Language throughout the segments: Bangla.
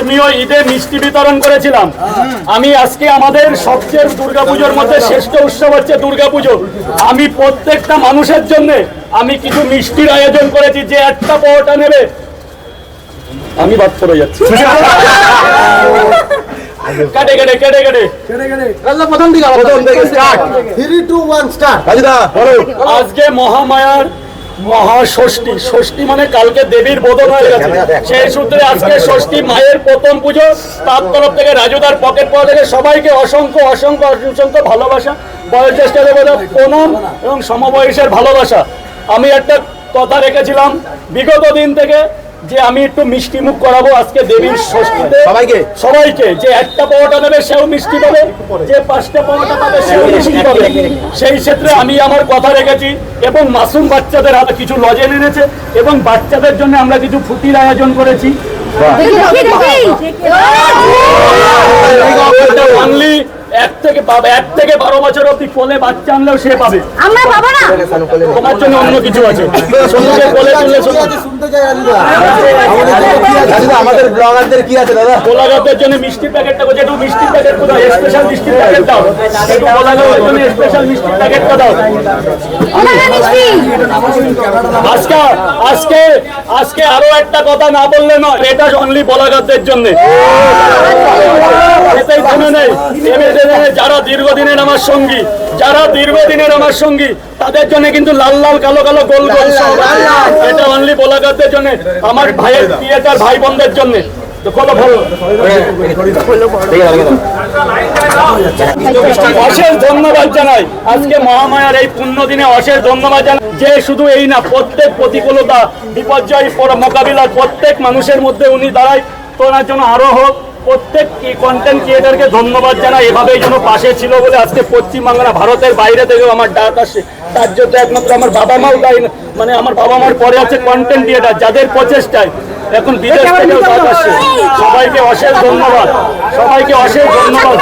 আমিও ঈদে মিষ্টি বিতরণ করেছিলাম। আমি আজকে আমাদের সবচেয়ে দুর্গাপুজোর মধ্যে শ্রেষ্ঠ উৎসব হচ্ছে দুর্গাপুজো। আমি প্রত্যেকটা মানুষের জন্য আমি কিছু মিষ্টির আয়োজন করেছি যে একটা পরোটা নেবে। আমি বাদ পড়ে যাচ্ছি। কেটে কেটে কেটে কেটে। প্রথম দিকে প্রথম থেকে start. Three two one start আজকে মহামায়ার মহাষষ্ঠী। ষষ্ঠী মানে কালকে দেবীর বোধন হয়ে গেছে। সেই সূত্রে আজকে ষষ্ঠী মায়ের প্রথম পুজো। তার তরফ থেকে রাজুদার পকেট পাওয়া থেকে সবাইকে অসংখ্য অসংখ্য অসংখ্য ভালোবাসা বয়োজ্যেষ্ঠ দেবতা প্রণাম এবং সমবয়সের ভালোবাসা। আমি একটা কথা রেখেছিলাম। বিগত দিন থেকে যে আমি একটু মিষ্টি মুখ করাবো আজকে দেবীর ষষ্ঠীতে সবাইকে? সবাইকে যে একটা পাওয়াটা দেবে সেও মিষ্টি পাবে যে পাঁচটা পাওয়াটা পাবে সেও মিষ্টি পাবে। সেই ক্ষেত্রে আমি আমার কথা রেখেছি এবং মাসুম বাচ্চাদের হাতে কিছু লজেন এনেছে এবং বাচ্চাদের জন্য আমরা কিছু ফুটির আয়োজন করেছি। অনলি এক থেকে পাবে এক থেকে বারো বছর অব্দি কোলে বাচ্চা আনলেও সে পাবে। আমরা পাবো না। তোমার জন্য অন্য কিছু আছে। সন্ধ্যে কোলে তুললে আমাদের ব্লগারদের কি আছে দাদা? কোলাঘাটের জন্য মিষ্টির প্যাকেটটা একটু মিষ্টির প্যাকেট কোথায়? স্পেশাল মিষ্টির প্যাকেট দাও। একটু কোলাঘাটের জন্য স্পেশাল মিষ্টির প্যাকেটটা দাও। আজকে আজকে আজকে আরও একটা কথা না বললে নয়। এটা অনলি বলাগারদের জন্য। এটাই নেই। যারা দীর্ঘদিনের আমার সঙ্গী যারা দীর্ঘদিনের আমার সঙ্গী তাদের জন্য কিন্তু লাল লাল কালো কালো গোল গোল এটা অনলি বলাগারদের জন্য আমার ভাইয়ের ক্রিয়েটার ভাই বোনদের জন্য। তো অশেষ ধন্যবাদ জানাই। আজকে মহামায়ার এই পুণ্য দিনে অশেষ ধন্যবাদ জানাই। যে শুধু এই না প্রত্যেক প্রতিকূলতা বিপর্যয় পর- মোকাবিলার প্রত্যেক মানুষের মধ্যে উনি দাঁড়ায়। তোনার জন্য আরও হোক। প্রত্যেক কন্টেন্ট ক্রিয়েটারকে ধন্যবাদ জানাই এভাবে এই জন্য পাশে ছিল বলে আজকে পশ্চিমবাংলা ভারতের বাইরে থেকেও আমার ডাক আসে। তার জন্য একমাত্র আমার বাবা মাও না। মানে আমার বাবা মার পরে আছে কন্টেন্ট ক্রিয়েটার যাদের প্রচেষ্টায়। এখন বিদেশ থেকেও ডাক আসছে সবাইকে অশেষ ধন্যবাদ। সবাইকে অশেষ ধন্যবাদ।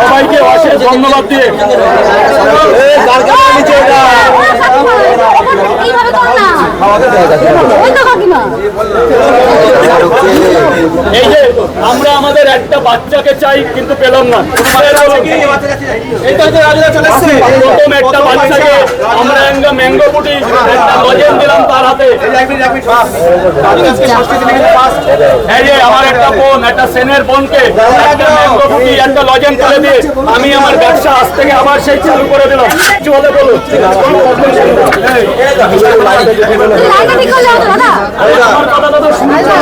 সবাইকে অশেষ ধন্যবাদ দিয়ে এই কারখানার নিচে এটা এইভাবে কর না ওই তো কাকিমা আমরা আমাদের একটা বাচ্চাকে চাই কিন্তু পেলাম না প্রথম আমরা একটা ম্যাঙ্গো একটা লজেন দিলাম তার হাতে বোন একটা সেনের বোনকে একটা লজেন করে দিয়ে আমি আমার ব্যবসা আজ থেকে আবার সেই চালু করে দিলাম কিছু হলে বলো তো শুনছো